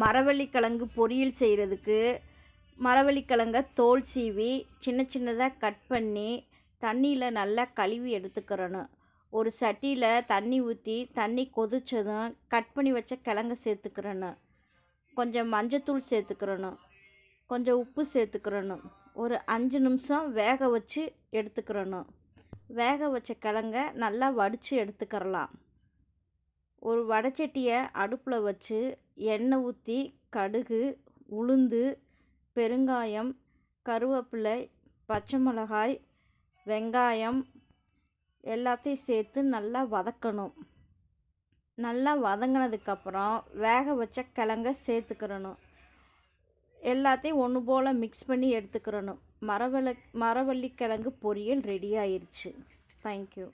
மரவள்ளிக்கிழங்கு பொரியல் செய்கிறதுக்கு மரவள்ளிக்கிழங்க தோல் சீவி சின்ன சின்னதாக கட் பண்ணி தண்ணியில் நல்லா கழுவி எடுத்துக்கிறணும். ஒரு சட்டியில் தண்ணி ஊற்றி தண்ணி கொதித்ததும் கட் பண்ணி வச்ச கிழங்க சேர்த்துக்கிறணும். கொஞ்சம் மஞ்சத்தூள் சேர்த்துக்கிறணும். கொஞ்சம் உப்பு சேர்த்துக்கிறணும். ஒரு அஞ்சு நிமிஷம் வேக வச்சு எடுத்துக்கிறணும். வேக வச்ச கிழங்க நல்லா வடித்து எடுத்துக்கிறலாம். ஒரு வடச்சட்டியை அடுப்பில் வச்சு எண்ணெய் ஊற்றி கடுகு உளுந்து பெருங்காயம் கருவேப்பிலை பச்சை மிளகாய் வெங்காயம் எல்லாத்தையும் சேர்த்து நல்லா வதக்கணும். நல்லா வதங்கினதுக்கப்புறம் வேக வச்ச கிழங்க சேர்த்துக்கிறணும். எல்லாத்தையும் ஒன்று போல் மிக்ஸ் பண்ணி எடுத்துக்கிறணும். மரவள்ளி மரவள்ளி கிழங்கு பொரியல் ரெடி ஆயிடுச்சு தேங்க்யூ